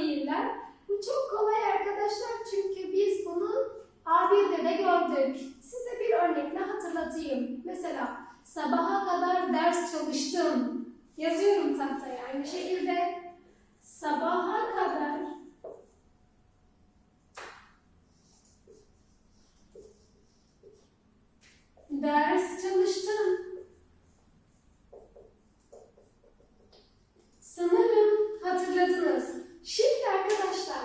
fiiller. Bu çok kolay arkadaşlar çünkü biz bunu A1'de de gördük. Size bir örnekle hatırlatayım. Mesela sabaha kadar ders çalıştım. Yazıyorum tahtaya aynı şekilde. Sabaha kadar ders çalıştım. Sanırım hatırladınız. Şimdi arkadaşlar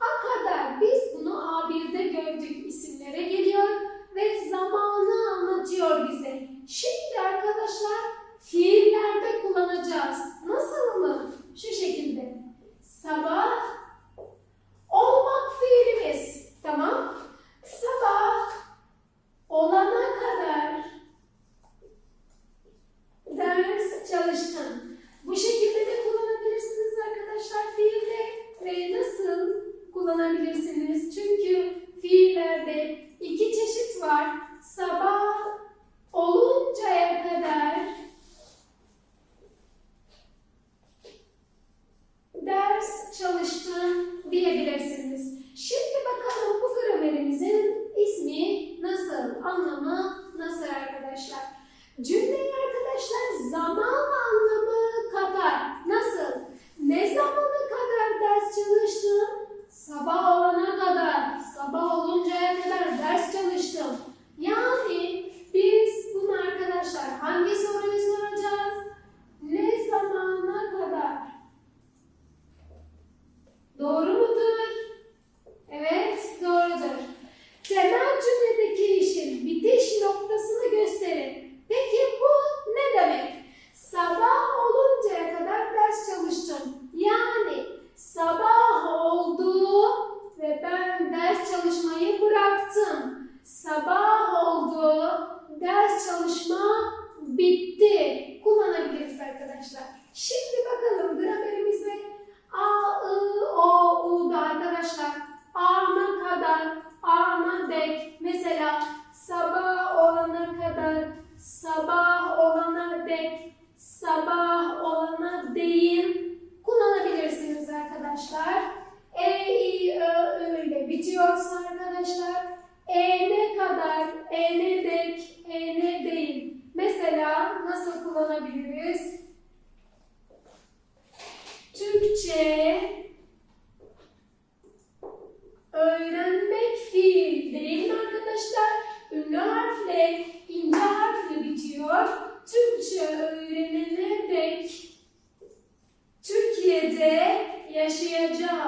a kadar biz bunu A1'de gördük isimlere geliyor ve zamanı anlatıyor bize. Şimdi arkadaşlar fiillerde kullanacağız. Nasıl mı? Şu şekilde. Sabah olmak fiilimiz. Tamam. Sabah olana kadar ders çalıştım.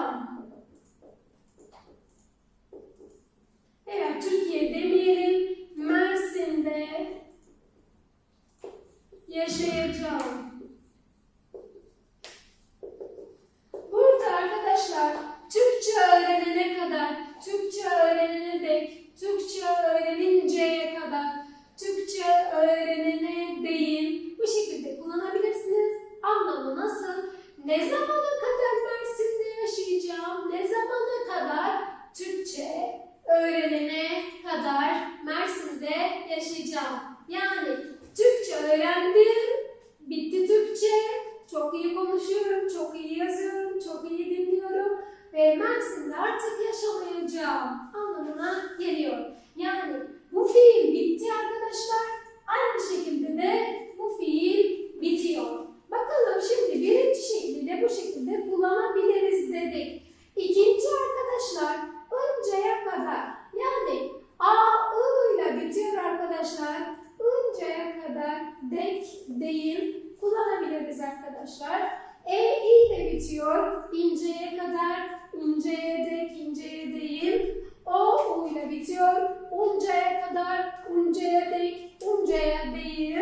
Yaşayacağım. Eğer Türkiye demeyelim, Mersin'de yaşayacağım. Burada arkadaşlar Türkçe öğrenene kadar, Türkçe öğrenene dek, Türkçe öğreninceye kadar, Türkçe öğrenene değin bu şekilde kullanabilirsiniz. Anlamı nasıl? Ne zamana kadar Mersin'de yaşayacağım? Ne zamana kadar Türkçe öğrenene kadar Mersin'de yaşayacağım? Yani Türkçe öğrendim, bitti Türkçe, iyi konuşuyorum, çok iyi yazıyorum, çok iyi dinliyorum ve Mersin'de artık yaşamayacağım anlamına geliyor. Yani bu fiil bitti arkadaşlar. Aynı şekilde de bu fiil bitiyor. Bakalım şimdi birinci şekilde de bu şekilde kullanabiliriz dedik. İkinci arkadaşlar önceye kadar yani A, I ile bitiyor arkadaşlar. Önceye kadar dek, değil arkadaşlar. E, I ile bitiyor. İnceye kadar, inceye dek, inceye değil. O, U ile bitiyor. Uncaya kadar, uncaya dek, uncaya değil.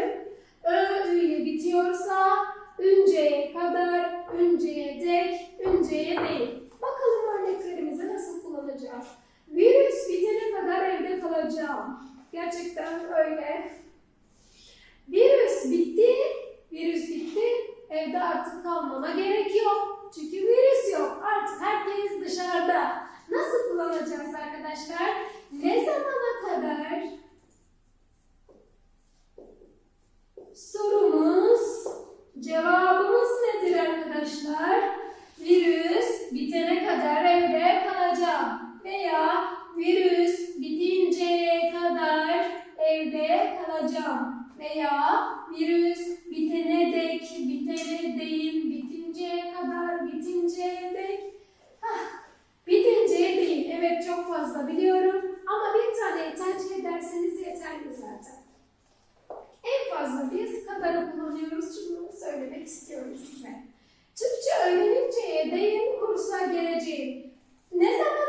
gerek yok. Çünkü virüs yok. Artık herkes dışarıda. Nasıl kullanacağız arkadaşlar? Ne zamana kadar? Sorumuz, cevabımız nedir arkadaşlar? Virüs bitene kadar evde kalacağım. Veya virüs bitince kadar evde kalacağım. Veya virüs söylemek istiyorum size. Türkçe öğreninceye değin kursa geleceğim. Ne zaman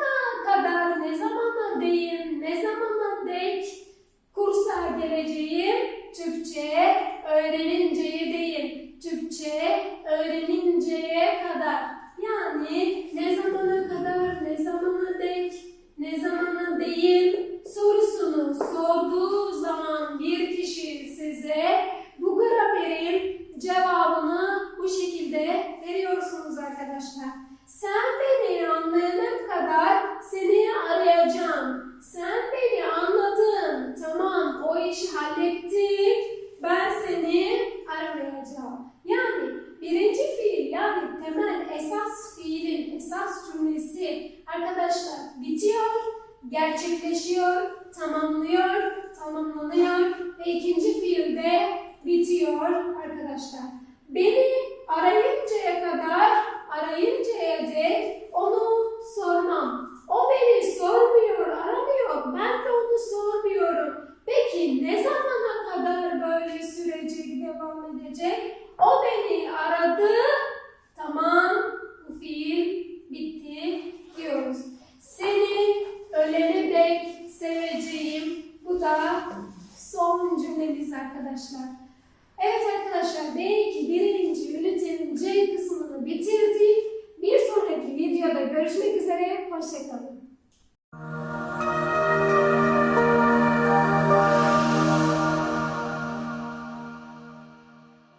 gerçekleşiyor, tamamlıyor.